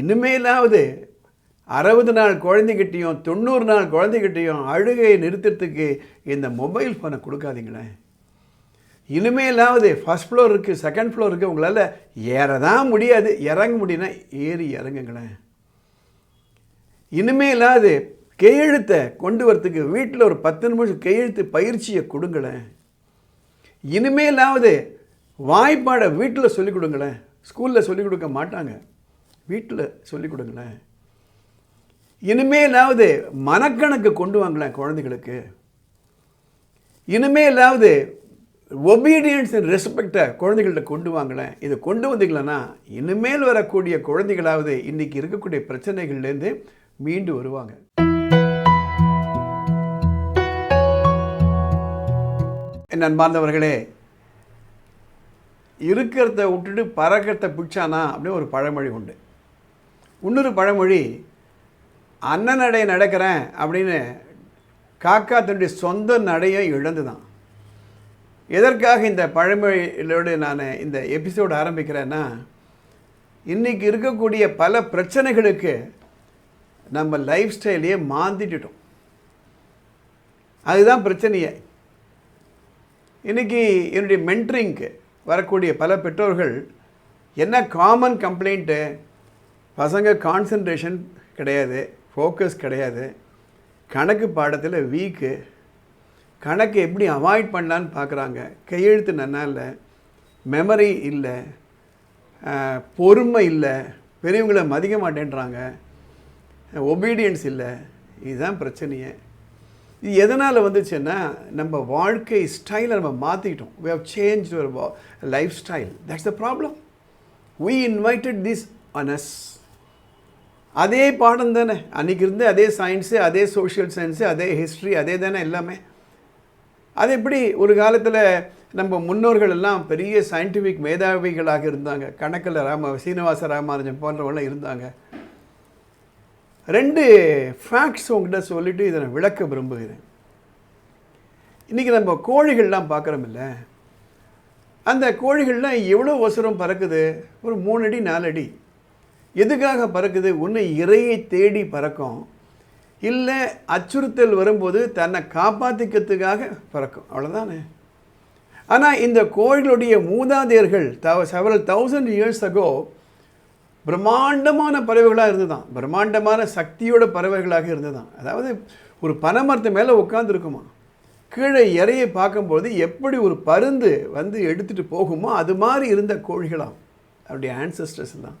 இனிமேலாவது அறுபது நாள் குழந்தைகிட்டையும் தொண்ணூறு நாள் குழந்தைகிட்டையும் அழுகையை நிறுத்துறதுக்கு இந்த மொபைல் ஃபோனை கொடுக்காதீங்களேன் இனிமேலாவது ஃபஸ்ட் ஃப்ளோர் இருக்குது செகண்ட் ஃப்ளோர் இருக்குது உங்களால் ஏற தான் முடியாது. இறங்க முடியும்னா ஏறி இறங்குங்களேன் இனிமேலாவது கையெழுத்தை கொண்டு வரத்துக்கு வீட்டில் ஒரு பத்து நிமிஷம் கையெழுத்து பயிற்சியை கொடுங்களேன் இனிமேலாவது வாய்ப்பாடை வீட்டில் சொல்லிக் கொடுங்களேன் ஸ்கூலில் சொல்லிக் கொடுக்க மாட்டாங்க. வீட்டில் சொல்லிக் கொடுங்களேன். இனிமேலாவது மனக்கணக்கு கொண்டு வாங்களேன் குழந்தைகளுக்கு. இனிமேலாவது ஒபீடியன்ஸ் அண்ட் ரெஸ்பெக்டை குழந்தைகள்கிட்ட கொண்டு வாங்களேன். இதை கொண்டு வந்தீங்களன்னா இனிமேல் வரக்கூடிய குழந்தைகளாவது இன்றைக்கி இருக்கக்கூடிய பிரச்சனைகள்லேருந்து மீண்டு வருவாங்க. நண்பார்ந்தவர்களே இருக்கிறத விட்டுட்டு பறக்கிறத பிடிச்சானா அப்படின்னு ஒரு பழமொழி உண்டு. இன்னொரு பழமொழி அண்ணன் நடை நடக்கிறேன் அப்படின்னு காக்கா தன்னுடைய சொந்த நடையை இழந்துதான். எதற்காக இந்த பழமொழியோடு நான் இந்த எபிசோடு ஆரம்பிக்கிறேன்னா இன்றைக்கி இருக்கக்கூடிய பல பிரச்சனைகளுக்கு நம்ம லைஃப் ஸ்டைலையே மாந்திட்டுட்டோம் அதுதான் பிரச்சனையே. இன்றைக்கி என்னுடைய மென்ட்ரிங்க்கு வரக்கூடிய பல பெற்றோர்கள் என்ன காமன் கம்ப்ளைண்ட்டு பசங்க கான்சன்ட்ரேஷன் கிடையாது ஃபோக்கஸ் கிடையாது. கணக்கு பாடத்தில் வீக்கு கணக்கு எப்படி அவாய்ட் பண்ணலான்னு பார்க்குறாங்க கையெழுத்து நல்லா இல்லை மெமரி இல்லை பொறுமை இல்லை பெரியவங்களை மதிக்க மாட்டேன்றாங்க. ஒபீடியன்ஸ் இல்லை இதுதான் பிரச்சனையே. இது எதனால் வந்துச்சுன்னா நம்ம வாழ்க்கை ஸ்டைலை நம்ம மாற்றிக்கிட்டோம் we have change life style that's the problem we invited this onus அதே பாடம் தானே. அன்றைக்கி இருந்து அதே சயின்ஸு அதே சோஷியல் சயின்ஸு அதே ஹிஸ்ட்ரி அதே தானே எல்லாமே. அது எப்படி ஒரு காலத்தில் நம்ம முன்னோர்கள் எல்லாம் பெரிய சயின்டிஃபிக் மேதாவிகளாக இருந்தாங்க. கணக்கில் ராம சீனிவாச ராமானுஜன் போன்றவங்களாம் இருந்தாங்க. ரெண்டு ஃபேக்ட்ஸ் உங்கள்கிட்ட சொல்லிவிட்டு இதை நான் விளக்க விரும்புகிறேன். இன்றைக்கி நம்ம கோழிகள்லாம் பார்க்குறோமில்ல. அந்த கோழிகள்லாம் எவ்வளோ ஒசரம் பறக்குது? ஒரு மூணு அடி நாலு அடி. எதுக்காக பறக்குது? ஒன்று இறையை தேடி பறக்கும். இல்லை அச்சுறுத்தல் வரும்போது தன்னை காப்பாற்றிக்கிறதுக்காக பறக்கும். அவ்வளோதானே ஆனால் இந்த கோயிலுடைய மூதாதையர்கள் தவ செவரல் தௌசண்ட் இயர்ஸ் அகோ பிரம்மாண்டமான பறவைகளாக இருந்துதான் பிரம்மாண்டமான சக்தியோட பறவைகளாக இருந்துதான் அதாவது ஒரு பனைமரத்து மேலே உட்காந்துருக்குமா கீழே இறையை பார்க்கும்போது எப்படி ஒரு பருந்து வந்து எடுத்துகிட்டு போகுமோ அது மாதிரி இருந்த கோழிகளாம். அவருடைய ஆன்சஸ்டர்ஸ் தான்.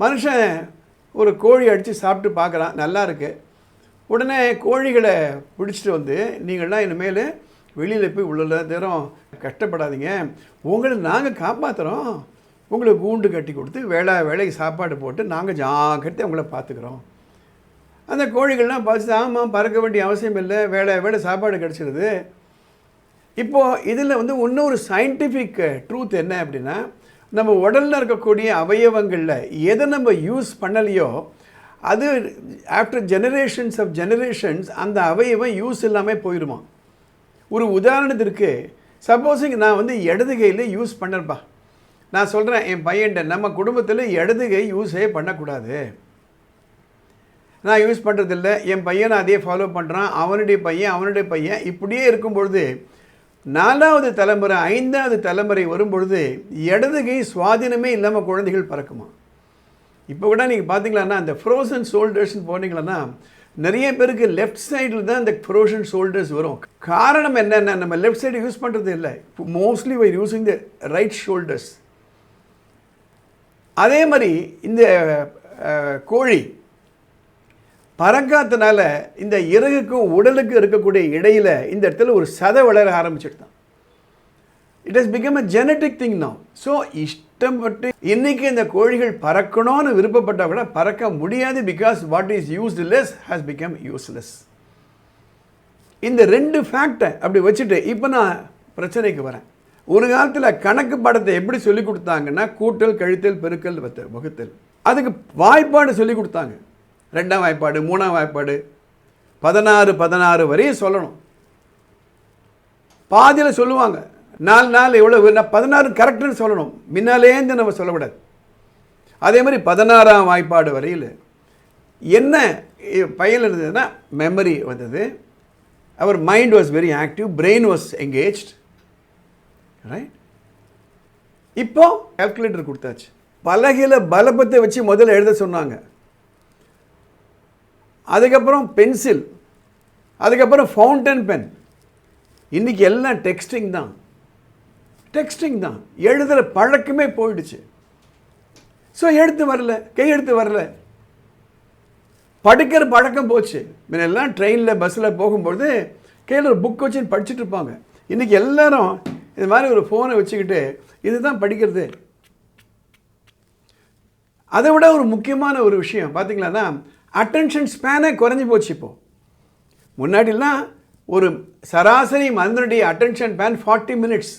மனுஷன் ஒரு கோழி அடித்து சாப்பிட்டு பார்க்குறான் நல்லா இருக்கு. உடனே கோழிகளை பிடிச்சிட்டு வந்து நீங்கள்லாம் இனிமேல் வெளியில் போய் உள்ள நேரம் கஷ்டப்படாதீங்க. உங்களை நாங்கள் காப்பாற்றுறோம் உங்களுக்கு கூண்டு கட்டி கொடுத்து வேலை வேலைக்கு சாப்பாடு போட்டு நாங்கள் ஜாக்கிரதை உங்களை பார்த்துக்குறோம். அந்த கோழிகள்லாம் பார்த்து ஆமாம் பறக்க வேண்டிய அவசியம் இல்லை. வேலை வேலை சாப்பாடு கிடச்சிருது. இப்போது இதில் வந்து இன்னொரு சயின்டிஃபிக் ட்ரூத் என்ன அப்படின்னா நம்ம உடலில் இருக்கக்கூடிய அவயவங்களில் எதை நம்ம யூஸ் பண்ணலையோ அது ஆஃப்டர் ஜெனரேஷன்ஸ் ஆஃப் ஜெனரேஷன்ஸ் அந்த அவயவம் யூஸ் இல்லாமல் போயிடுமா ஒரு உதாரணத்திற்கு சப்போஸிங் நான் வந்து இடது கையில் யூஸ் பண்ணப்பா நான் சொல்கிறேன் என் பையன்ட்ட நம்ம குடும்பத்தில் இடது கை யூஸே பண்ணக்கூடாது. நான் யூஸ் பண்ணுறதில்ல என் பையனை அதே ஃபாலோ பண்ணுறான் அவனுடைய பையன் அவனுடைய பையன் இப்படியே இருக்கும் பொழுது நாலாவது தலைமுறை ஐந்தாவது தலைமுறை வரும்பொழுது இடது கை சுவாதீனமே இல்லாமல் குழந்தைகள் பறக்குமா? இப்போ கூட நீங்கள் பார்த்தீங்களான்னா அந்த ஃப்ரோசன் சோல்டர்ஸ்னு போனீங்களன்னா நிறைய பேருக்கு லெஃப்ட் சைடில் தான் இந்த ஃப்ரோசன் ஷோல்டர்ஸ் வரும். காரணம் என்னென்னா நம்ம லெஃப்ட் சைடு யூஸ் பண்ணுறது இல்லை. Mostly we using the right shoulders அதே மாதிரி இந்த கோழி பறக்காதனால இந்த இறகுக்கும் உடலுக்கும் இருக்கக்கூடிய இடையில இந்த இடத்துல ஒரு சதை வளர ஆரம்பிச்சிட்டு it has become a genetic thing now. So இஷ்டப்பட்டு இன்னைக்கு இந்த கோழிகள் பறக்கணும்னு விருப்பப்பட்டால் கூட பறக்க முடியாது because what is useless has become useless இந்த ரெண்டு ஃபேக்டை அப்படி வச்சுட்டு இப்போ நான் பிரச்சனைக்கு வரேன். ஒரு காலத்தில் கணக்கு பாடத்தை எப்படி சொல்லி கொடுத்தாங்கன்னா கூட்டல் கழித்தல் பெருக்கல் வகுத்தல். அதுக்கு வாய்ப்பாடு சொல்லி கொடுத்தாங்க. ரெண்டாம் வாய்ப்பாடு மூணாம் வாய்ப்பாடு. பதினாறு பதினாறு வரையும் சொல்லணும். பாதியில் சொல்லுவாங்க. நாலு நாள் எவ்வளோ நான் பதினாறு கரெக்டுன்னு சொல்லணும். முன்னாலேருந்து நம்ம சொல்லக்கூடாது. அதே மாதிரி பதினாறாம் வாய்ப்பாடு வரையில் என்ன இ- பையன் இருந்ததுன்னா மெமரி வந்தது. அவர் mind was very active brain was engaged right இப்போ கால்குலேட்டர் கொடுத்தாச்சு. பலகையில் பலபத்தை வச்சு முதல்ல எழுத சொன்னாங்க. அதுக்கப்புறம் பென்சில் அதுக்கப்புறம் ஃபவுண்டன் பென் இன்றைக்கி எல்லாம் டெக்ஸ்டிங் தான். டெக்ஸ்டிங் தான். எழுதுகிற பழக்கமே போயிடுச்சு. ஸோ எழுத்து வரல கையெழுத்து வரல. படிக்கிற பழக்கம் போச்சு. முன்னெல்லாம் ட்ரெயினில் பஸ்ஸில் போகும்பொழுது கையில் ஒரு புக் வச்சு படிச்சுட்டு இருப்பாங்க. இன்றைக்கி எல்லாரும் இது மாதிரி ஒரு ஃபோனை வச்சுக்கிட்டு இதுதான் படிக்கிறது. அதை விட ஒரு முக்கியமான ஒரு விஷயம். பார்த்திங்களான்னா அட்டென்ஷன் ஸ்பேனே குறைஞ்சி போச்சு இப்போ. முன்னாடிலாம் ஒரு சராசரி மனிதனுடைய அட்டென்ஷன் ஸ்பேன் ஃபார்ட்டி மினிட்ஸ்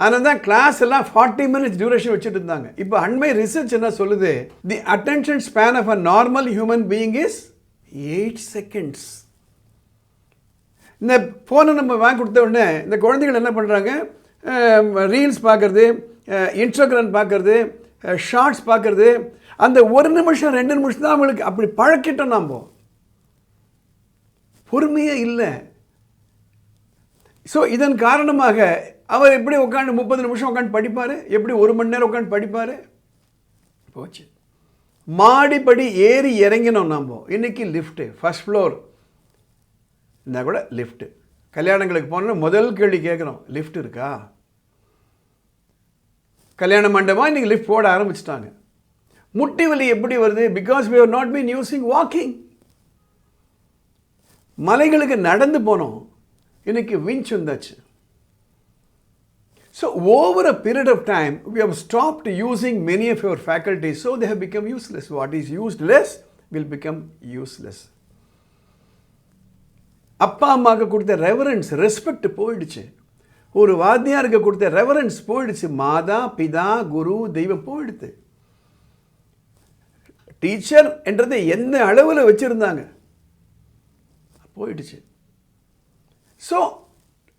அதனால தான் கிளாஸ் எல்லாம் ஃபார்ட்டி மினிட்ஸ் டியூரேஷன் வச்சுட்டு இருந்தாங்க. இப்போ அண்மை ரிசர்ச் என்ன சொல்லுது? The attention span of a normal human being is eight seconds இந்த ஃபோனை நம்ம வாங்கி கொடுத்த உடனே இந்த குழந்தைகள் என்ன பண்ணுறாங்க ரீல்ஸ் பார்க்குறது இன்ஸ்டாகிராம் பார்க்குறது ஷார்ட்ஸ் பார்க்குறது அந்த ஒரு நிமிஷம் ரெண்டு நிமிஷம் தான் அவங்களுக்கு அப்படி பழக்கிட்டோம் நாம். பொறுமையே இல்லை. ஸோ இதன் காரணமாக அவர் எப்படி உட்காந்து முப்பது நிமிஷம் உட்காந்து படிப்பார்? எப்படி ஒரு மணி நேரம் உட்காந்து படிப்பார்? போச்சு. மாடிப்படி ஏறி இறங்கினோம் நாம். இன்றைக்கி லிஃப்ட்டு ஃபர்ஸ்ட் ஃப்ளோர் இருந்தால் கூட லிஃப்ட்டு கல்யாணங்களுக்கு போனோம்னா முதல் கேள்வி கேட்குறோம் லிஃப்ட் இருக்கா? கல்யாண மண்டபம் இன்னைக்கு லிஃப்ட் போட ஆரம்பிச்சிட்டாங்க. முட்டி வலி எப்படி வருது? Because we are not been using walking மலைகளுக்கு நடந்து போனோம். இன்னைக்கு விஞ்ச் வந்தாச்சு. So over a period of time we have stopped using many of your faculties. So they have become useless what is useless will become useless அப்பா அம்மாவுக்கு கொடுத்த reverence respect போயிடுச்சு. ஒரு வாத்தியாருக்கு கொடுத்த ரெவரன்ஸ் போயிடுச்சு. மாதா பிதா குரு தெய்வம் போயிடுது. டீச்சர் என்றதை எந்த அளவில் வச்சுருந்தாங்க? போயிடுச்சு. So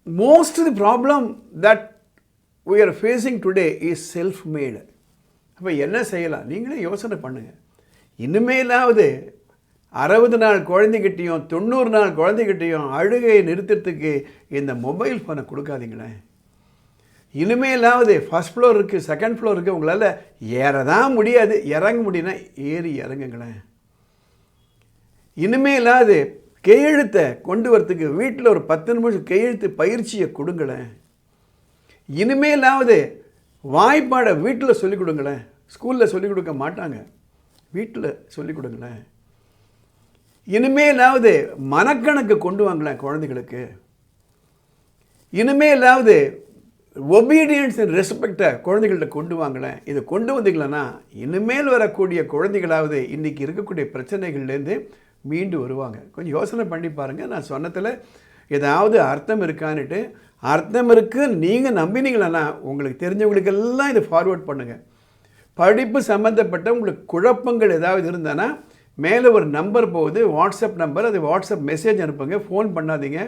most the problem that we are facing today is self made அப்போ என்ன செய்யலாம்? நீங்களே யோசனை பண்ணுங்கள் இனிமேலாவது அறுபது நாள் குழந்தைகிட்டையும் தொண்ணூறு நாள் குழந்தைகிட்டையும் அழுகையை நிறுத்துறதுக்கு இந்த மொபைல் ஃபோனை கொடுக்காதீங்களேன் இனிமேலாவது ஃபஸ்ட் ஃப்ளோர் இருக்குது செகண்ட் ஃப்ளோர் இருக்குது உங்களால் ஏற தான் முடியாது. இறங்க முடியும்னா ஏறி இறங்குங்களேன். இனிமேலாவது கையெழுத்தை கொண்டு வரத்துக்கு வீட்டில் ஒரு பத்து நிமிஷம் கையெழுத்து பயிற்சியை கொடுங்களேன். இனிமேலாவது வாய்ப்பாடை வீட்டில் சொல்லிக் கொடுங்களேன். ஸ்கூலில் சொல்லிக் கொடுக்க மாட்டாங்க. வீட்டில் சொல்லிக் கொடுங்களேன். இனிமேலாவது மனக்கணக்கு கொண்டு வாங்களேன் குழந்தைகளுக்கு. இனிமேலாவது ஒபீடியன்ஸ் அண்ட் ரெஸ்பெக்டை குழந்தைகள்கிட்ட கொண்டு வாங்கினேன் இதை கொண்டு வந்தீங்களன்னா இனிமேல் வரக்கூடிய குழந்தைகளாவது இன்றைக்கி இருக்கக்கூடிய பிரச்சனைகள்லேருந்து மீண்டு வருவாங்க. கொஞ்சம் யோசனை பண்ணி பாருங்கள் நான் சொன்னதில் ஏதாவது அர்த்தம் இருக்கான்னுட்டு அர்த்தம் இருக்கு நீங்கள் நம்பினீங்களா உங்களுக்கு தெரிஞ்சவங்களுக்கெல்லாம் இதை ஃபார்வேர்ட் பண்ணுங்கள் படிப்பு சம்மந்தப்பட்ட உங்களுக்கு குழப்பங்கள் ஏதாவது இருந்தானா மேலே ஒரு நம்பர் போகுது வாட்ஸ்அப் நம்பர் அது வாட்ஸ்அப் மெசேஜ் அனுப்புங்க ஃபோன் பண்ணாதீங்க.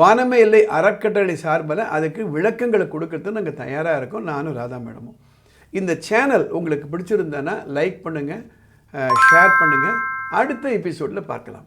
வானமே இல்லை அறக்கட்டளை சார்பில் அதுக்கு விளக்கங்களை கொடுக்கறது நாங்கள் தயாராக இருக்கோம் நானும் ராதா மேடமும். இந்த சேனல் உங்களுக்கு பிடிச்சிருந்தேன்னா லைக் பண்ணுங்கள் ஷேர் பண்ணுங்கள் அடுத்த எபிசோடில் பார்க்கலாம்.